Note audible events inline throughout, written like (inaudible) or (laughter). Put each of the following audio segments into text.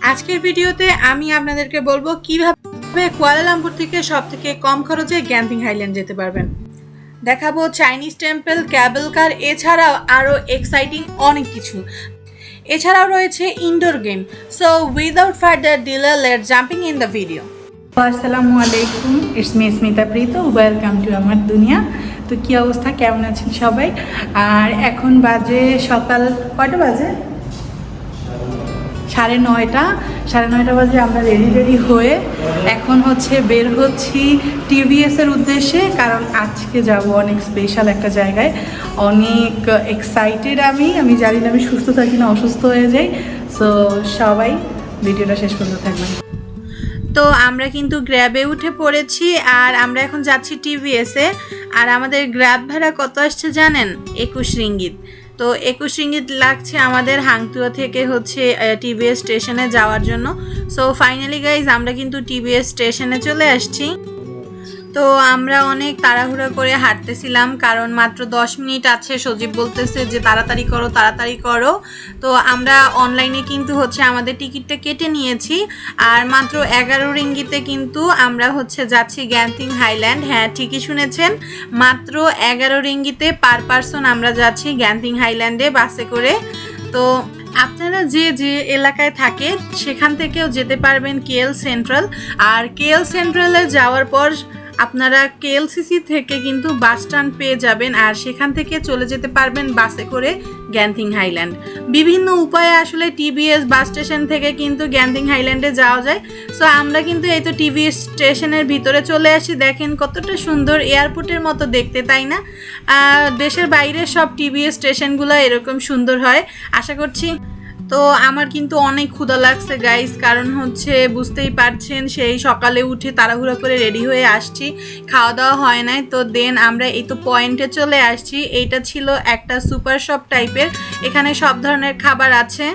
আজকের ভিডিওতে আমি আপনাদেরকে বলব কীভাবে কুয়ালালামপুর থেকে সব থেকে কম খরচে গ্যান্টিং হাইল্যান্ড যেতে পারবেন। দেখাবো চাইনিজ টেম্পল, ক্যাবেল কার, এছাড়াও আরও এক্সাইটিং অনেক কিছু। এছাড়াও রয়েছে indoor game. So without further delay let jumping in the video আসসালামু আলাইকুম it's me Smita Preet welcome to আমার দুনিয়া। তো কী অবস্থা? কেমন আছেন সবাই? আর এখন বাজে সকাল কয়টা বাজে? সাড়ে নয়টা সাড়ে নয়টা বাজে আমরা রেডি রেডি হয়ে এখন হচ্ছে বের হচ্ছি টিভিএসের উদ্দেশ্যে, কারণ আজকে যাব অনেক স্পেশাল একটা জায়গায়। অনেক এক্সাইটেড আমি আমি জানি না আমি সুস্থ থাকি না অসুস্থ হয়ে যাই। সো সবাই ভিডিওটা শেষ পর্যন্ত থাকবেন। তো আমরা কিন্তু গ্র্যাবে উঠে পড়েছি, আর আমরা এখন যাচ্ছি টিভিএসে আর আমাদের গ্র্যাব ভাড়া কত আসছে জানেন? একুশ রিঙ্গিত। তো একুশ ইঙ্গিত লাগছে আমাদের হাংতুয়া থেকে হচ্ছে টিভিএস স্টেশনে যাওয়ার জন্য। সো ফাইনালি গাইজ আমরা কিন্তু টিভিএস স্টেশনে চলে আসছি। তো আমরা অনেক তাড়াহুড়া করে হাঁটতেছিলাম, কারণ মাত্র দশ মিনিট আছে, সজীব বলতেছে যে তাড়াতাড়ি করো তাড়াতাড়ি করো। তো আমরা অনলাইনে কিন্তু হচ্ছে আমাদের টিকিটটা কেটে নিয়েছি, আর মাত্র এগারো রিঙ্গিতে কিন্তু আমরা হচ্ছে যাচ্ছি গ্যান্থিং হাইল্যান্ড হ্যাঁ ঠিকই শুনেছেন, মাত্র এগারো রিঙ্গিতে পার পারসন আমরা যাচ্ছি গ্যান্থিং হাইল্যান্ডে বাসে করে। তো আপনারা যে যে এলাকায় থাকে, সেখান থেকেও যেতে পারবেন কেএল সেন্ট্রাল আর কেএল সেন্ট্রালে যাওয়ার পর আপনারা কেএলসিসি থেকে কিন্তু বাস স্ট্যান্ড পেয়ে যাবেন আর সেখান থেকে চলে যেতে পারবেন বাসে করে গ্যান্থিং হাইল্যান্ড বিভিন্ন উপায়ে আসলে টিবিএস বাস স্টেশন থেকে কিন্তু গ্যান্থিং হাইল্যান্ডে যাওয়া যায়। সো আমরা কিন্তু এই তো টিভিএস স্টেশনের ভিতরে চলে আসি। দেখেন কতটা সুন্দর এয়ারপোর্টের মতো দেখতে, তাই না? দেশের বাইরে সব টিভিএস স্টেশনগুলো এরকম সুন্দর হয়। আশা করছি তো আমার কিন্তু অনেক ক্ষুধা লাগছে গাইস কারণ হচ্ছে বুঝতেই পারছেন, সেই সকালে উঠে তাড়াহুড়ো করে রেডি হয়ে আসছি, খাওয়া দাওয়া হয় নাই, তো দেন আমরা এই তো পয়েন্টে চলে আসছি, এইটা ছিল একটা সুপার শপ টাইপের এখানে সব ধরনের খাবার আছে,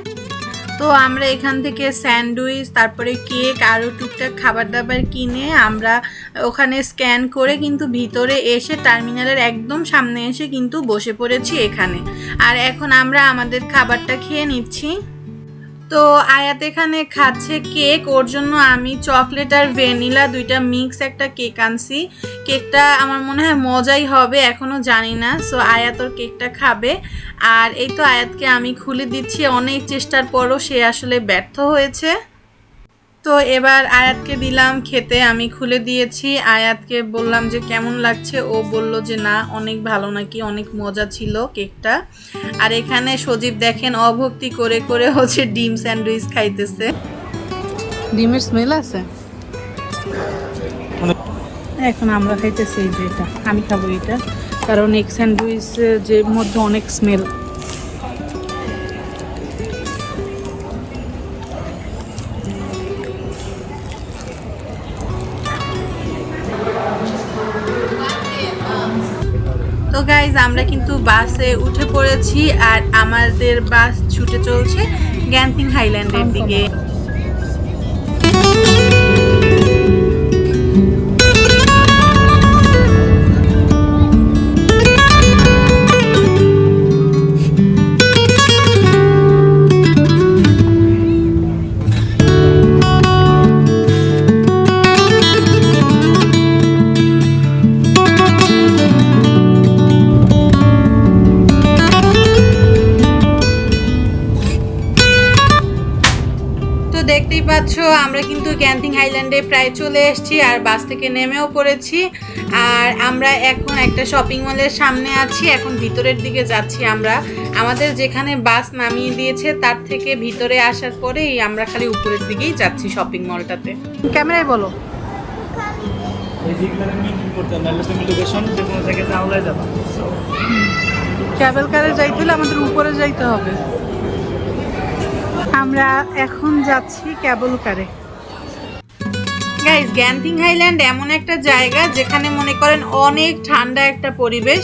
তো আমরা এখান থেকে স্যান্ডউইচ, তারপরে কেক, আরও টুকটাক খাবার দাবার কিনে আমরা ওখানে স্ক্যান করে কিন্তু ভিতরে এসে টার্মিনালের একদম সামনে এসে কিন্তু বসে পড়েছি এখানে। আর এখন আমরা আমাদের খাবারটা খেয়ে নিচ্ছি। তো আয়াত এখানে খাচ্ছে কেক, ওর জন্য আমি চকলেট আর ভ্যানিলা দুইটা মিক্স একটা কেক আনছি। কেকটা আমার মনে হয় মজাই হবে এখনও জানি না। সো আয়াত ওর কেকটা খাবে। আর এই তো আয়াতকে আমি খুলে দিচ্ছি, অনেক চেষ্টার পরও সে আসলে ব্যর্থ হয়েছে। তো এবার আয়াতকে দিলাম খেতে, আমি খুলে দিয়েছি। আয়াতকে বললাম যে কেমন লাগছে? ও বলল যে, না, অনেক ভালো নাকি, অনেক মজা ছিল কেকটা। আর এখানে সজীব দেখেন অভক্তি করে করে হচ্ছে ডিম স্যান্ডউইচ খাইতেছে। ডিমের স্মেল আছে? এখন আমরা খাইতেছি এই যে এটা। আমি খাব এটা। কারণ এক স্যান্ডউইচ যে মধ্যে অনেক স্মেল গাইজ আমরা কিন্তু বাসে উঠে পড়েছি আর আমাদের বাস ছুটে চলছে গ্যান্থিং হাইল্যান্ডের দিকে। পাচ্ছ আমরা কিন্তু গ্যান্থিং হাইল্যান্ডে প্রায় চলে এসেছি আর বাস থেকে নেমেও পড়েছি। আর আমরা এখন একটা শপিং মলের সামনে আছি এখন ভিতরের দিকে যাচ্ছি আমরা। আমাদের যেখানে বাস নামিয়ে দিয়েছে তার থেকে ভিতরে আসার পরেই আমরা খালি উপরের দিকেই যাচ্ছি শপিং মলটাতে। ক্যামেরায় বলো। ক্যাবেল কারে যাইতে হলে আমাদের উপরে যাইতে হবে। আমরা এখন যাচ্ছি ক্যাবলকারে গাইজ গ্যান্থিং হাইল্যান্ড এমন একটা জায়গা যেখানে মনে করেন অনেক ঠান্ডা একটা পরিবেশ।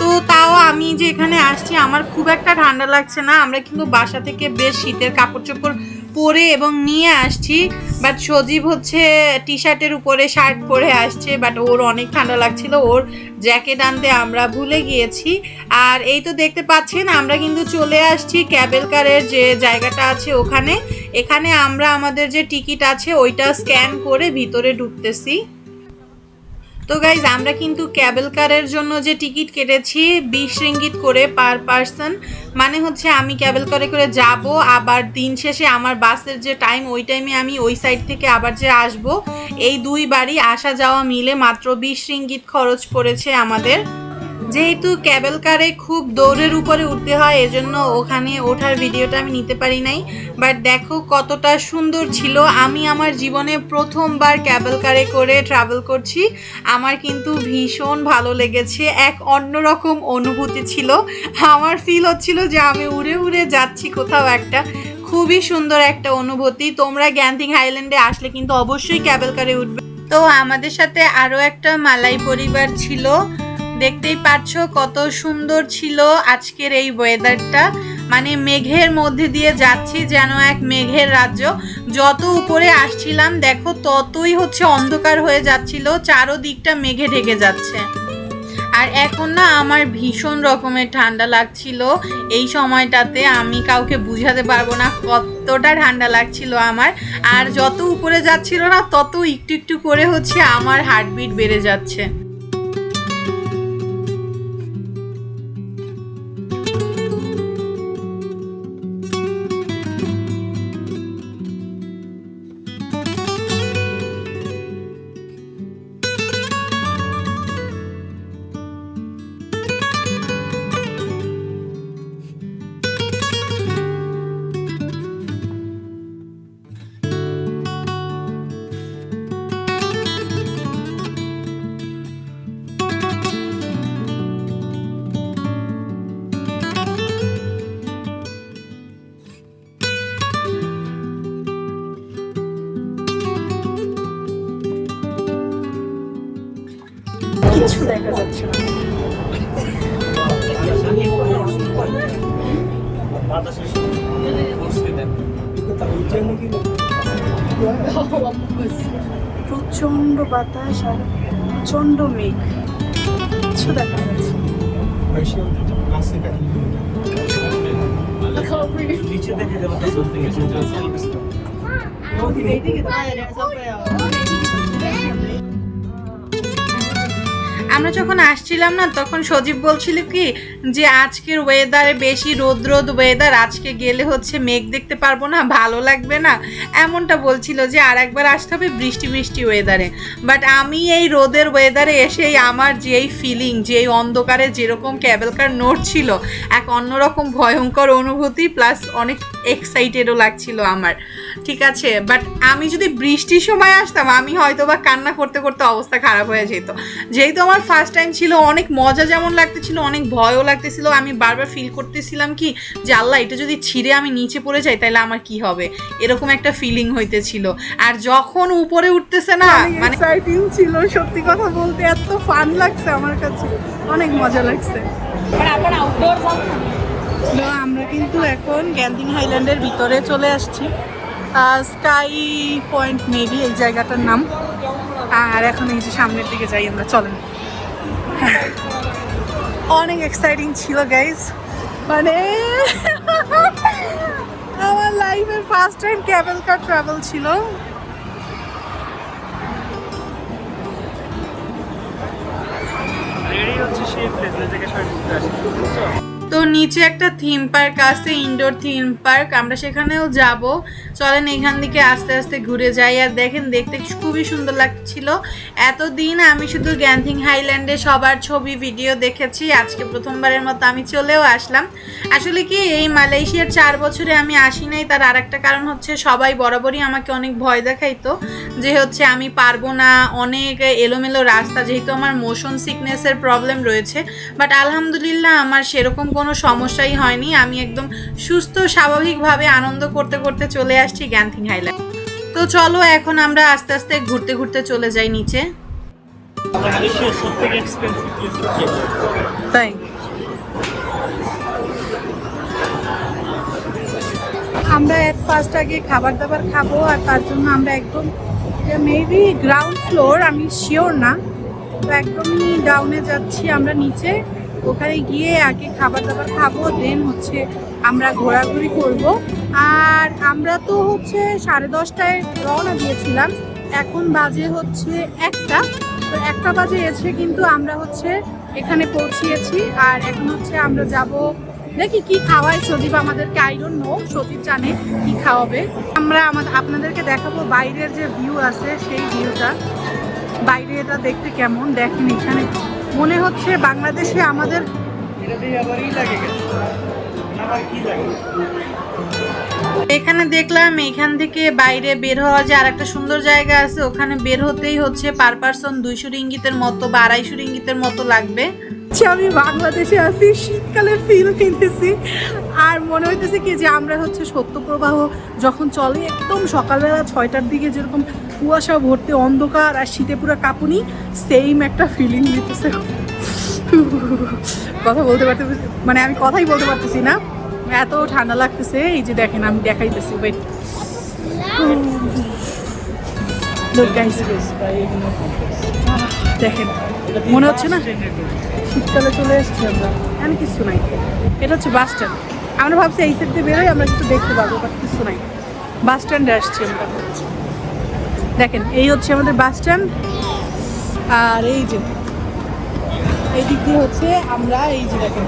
তো তাও আমি যে এখানে আসছি, আমার খুব একটা ঠান্ডা লাগছে না। আমরা কিন্তু বাসা থেকে বেশ শীতের কাপড় চোপড় পরে এবং নিয়ে আসছি। বাট সজীব হচ্ছে টি শার্টের উপরে শার্ট পরে আসছে বাট ওর অনেক ঠান্ডা লাগছিল, ওর জ্যাকেট আনতে আমরা ভুলে গিয়েছি। আর এই তো দেখতে পাচ্ছেন, আমরা কিন্তু চলে আসছি ক্যাবেলকারের যে জায়গাটা আছে ওখানে। এখানে আমরা আমাদের যে টিকিট আছে, ওইটা স্ক্যান করে ভিতরে ঢুকতেছি। তো গাইজ আমরা কিন্তু ক্যাবেল কারের জন্য যে টিকিট কেটেছি, বিশ রিঙ্গিত করে পার পার্সন মানে হচ্ছে আমি ক্যাবেল কারে করে যাব, আবার দিন শেষে আমার বাসের যে টাইম ওই টাইমে আমি ওই সাইড থেকে আবার যে আসব, এই দুই বাড়ি আসা যাওয়া মিলে মাত্র বিশ রিঙ্গিত খরচ পড়েছে আমাদের। যেহেতু ক্যাবেল কারে খুব দৌড়ের উপরে উঠতে হয়, এজন্য ওখানে ওঠার ভিডিওটা আমি নিতে পারি নাই। বাট দেখো কতটা সুন্দর ছিল। আমি আমার জীবনে প্রথমবার ক্যাবেল কারে করে ট্রাভেল করছি। আমার কিন্তু ভীষণ ভালো লেগেছে। এক অন্যরকম অনুভূতি ছিল। আমার ফিল হচ্ছিল যে আমি উড়ে উড়ে যাচ্ছি কোথাও একটা। খুবই সুন্দর একটা অনুভূতি। তোমরা গ্যান্থিং হাইল্যান্ডে আসলে কিন্তু অবশ্যই ক্যাবেল কারে উঠবে। তো আমাদের সাথে আরও একটা মালাই পরিবার ছিল। দেখতেই পাচ্ছ কত সুন্দর ছিল আজকের এই ওয়েদারটা মানে মেঘের মধ্যে দিয়ে যাচ্ছি যেন এক মেঘের রাজ্য। যত উপরে আসছিলাম, দেখো ততই হচ্ছে অন্ধকার হয়ে যাচ্ছিল, চারোদিকটা মেঘে ঢেকে যাচ্ছে। আর এখন না আমার ভীষণ রকমের ঠান্ডা লাগছিল এই সময়টাতে, আমি কাউকে বুঝাতে পারব না কতটা ঠান্ডা লাগছিল আমার। আর যত উপরে যাচ্ছিল না, তত একটু একটু করে হচ্ছে আমার হার্টবিট বেড়ে যাচ্ছে। কিছু দেখা যাচ্ছে না। প্রচণ্ড বাতাস আর প্রচণ্ড মেঘ। কিছু দেখা যাচ্ছে নিচে দেখে যাব আমরা যখন আসছিলাম না, তখন সজীব বলছিল কি যে, আজকের ওয়েদারে বেশি রোদ রোদ ওয়েদার আজকে গেলে হচ্ছে মেঘ দেখতে পারব না, ভালো লাগবে না। এমনটা বলছিল যে আর একবার আসতে হবে বৃষ্টি বৃষ্টি ওয়েদারে বাট আমি এই রোদের ওয়েদারে এসেই আমার যেই ফিলিং যেই অন্ধকারে যেরকম ক্যাবেল কার নোট ছিল এক অন্যরকম ভয়ঙ্কর অনুভূতি প্লাস অনেক এক্সাইটেডও লাগছিল আমার। ঠিক আছে বাট আমি যদি বৃষ্টির সময় আসতাম আমি হয়তো বা কান্না করতে করতে অবস্থা খারাপ হয়ে যেত। যেহেতু আমার ফার্স্ট টাইম ছিল অনেক মজা যেমন লাগতেছিল অনেক ভয়ও লাগতেছিল আমি বারবার ফিল করতেছিলাম কি যে আল্লাহ এটা যদি ছিঁড়ে আমি নিচে পড়ে যাই তাহলে আমার কি হবে? এরকম একটা ফিলিং হইতেছিল। আর যখন উপরে উঠতেছে না মানে এক্সাইটিং ছিল সত্যি কথা বলতে এত ফান লাগছে আমার কাছে। অনেক মজা লাগছে। আমরা কিন্তু এখন গ্যান্দিং হাইল্যান্ডের ভিতরে চলে আসছি। স্কাই পয়েন্ট মেবি এই জায়গাটার নাম। আর এখন এই যে সামনের দিকে যাই আমরা, চলেন। অনেক এক্সাইটিং ছিল গাইজ মানে (laughs) আমার লাইফের first time cable car travel ছিল। হচ্ছে সেই প্লেস জায়গায় সবাই ঘুরতে আসে তো নিচে একটা থিম পার্ক আছে ইনডোর থিম পার্ক আমরা সেখানেও যাব। চলেন এখান থেকে আস্তে আস্তে ঘুরে যাই। আর দেখেন, দেখতে খুবই সুন্দর লাগছিল। এতদিন আমি শুধু গ্যান্থিং হাইল্যান্ডে সবার ছবি ভিডিও দেখেছি। আজকে প্রথমবারের মতো আমি চলেও আসলাম। আসলে কি, এই মালয়েশিয়ার চার বছরে আমি আসি নাই। তার আর একটা কারণ হচ্ছে, সবাই বরাবরই আমাকে অনেক ভয় দেখাইতো যে হচ্ছে আমি পারব না। অনেক এলোমেলো রাস্তা, যেহেতু আমার মোশন সিকনেসের প্রবলেম রয়েছে। বাট আলহামদুলিল্লাহ, আমার সেরকম কোনো সমস্যাই হয়নি। আমি একদম সুস্থ, স্বাভাবিকভাবে আনন্দ করতে করতে চলে আসছি গ্যান্থিং হাইল্যান্ড তো চলো এখন আমরা আস্তে আস্তে ঘুরতে ঘুরতে চলে যাই নিচে। তাই? আমরা এট ফার্স্ট আগে খাবার দাবার খাব আর তার জন্য আমরা একদম মেবি গ্রাউন্ড ফ্লোর আমি শিওর না। তো একদমই ডাউনে যাচ্ছি আমরা নিচে। ওখানে গিয়ে আগে খাবার দাবার খাব দেন হচ্ছে আমরা ঘোরাঘুরি করব। আর আমরা তো হচ্ছে সাড়ে দশটায় রওনা দিয়েছিলাম। এখন বাজে হচ্ছে একটা। তো একটা বাজে এসে কিন্তু আমরা হচ্ছে এখানে পৌঁছিয়েছি। আর এখন হচ্ছে আমরা যাব দেখি কি খাওয়ায় সজীব আমাদেরকে। আই ডোন্ট নো সজীব জানে কি খাওয়াবে। আমরা আমাদের আপনাদেরকে দেখাবো বাইরের যে ভিউ আছে সেই ভিউটা বাইরে এটা দেখতে কেমন? দেখেন এখানে মনে হচ্ছে বাংলাদেশে আমাদের এখানে দেখলাম এখান থেকে বাইরে বের হওয়া যে আর একটা সুন্দর জায়গা আছে, ওখানে বের হতেই হচ্ছে পার পার্সন দুইশো ইঙ্গিতের মতো বা আড়াইশো ইঙ্গিতের মতো লাগবে। আমি বাংলাদেশে আছি, শীতকালের ফিল কিনতেছি। আর মনে হইতেছে কি যে আমরা হচ্ছে সত্যপ্রবাহ যখন চলে একদম সকালবেলা ছয়টার দিকে যেরকম কুয়াশা ভর্তি অন্ধকার আর শীতে পুরো কাঁপুনি সেম একটা ফিলিং দিতেছে কথা বলতে পারতেছি মানে আমি কথাই বলতে পারতেছি না। এত ঠান্ডা লাগতেছে এই যে দেখেন আমি দেখাইতেছি ওয়েট দেখেন মনে হচ্ছে না? শীতকালে চলে এসেছি আমরা এখানে কিছু নাই। এটা হচ্ছে বাস স্ট্যান্ড আমরা ভাবছি এই সাইড দিয়ে বেরোই, আমরা কিছু দেখতে বাট কিছু নাই। বাস স্ট্যান্ডে আসছি আমরা। দেখেন, এই হচ্ছে আমাদের বাস স্ট্যান্ড। আর এই যে এই দিক দিয়ে হচ্ছে আমরা এই যে দেখেন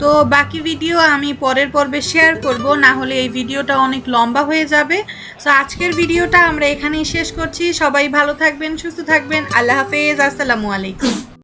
তো বাকি ভিডিও আমি পরের পর্বে শেয়ার করব, না হলে এই ভিডিওটা অনেক লম্বা হয়ে যাবে। তো আজকের ভিডিওটা আমরা এখানেই শেষ করছি। সবাই ভালো থাকবেন, সুস্থ থাকবেন। আল্লাহ হাফেজ, আসসালামু আলাইকুম।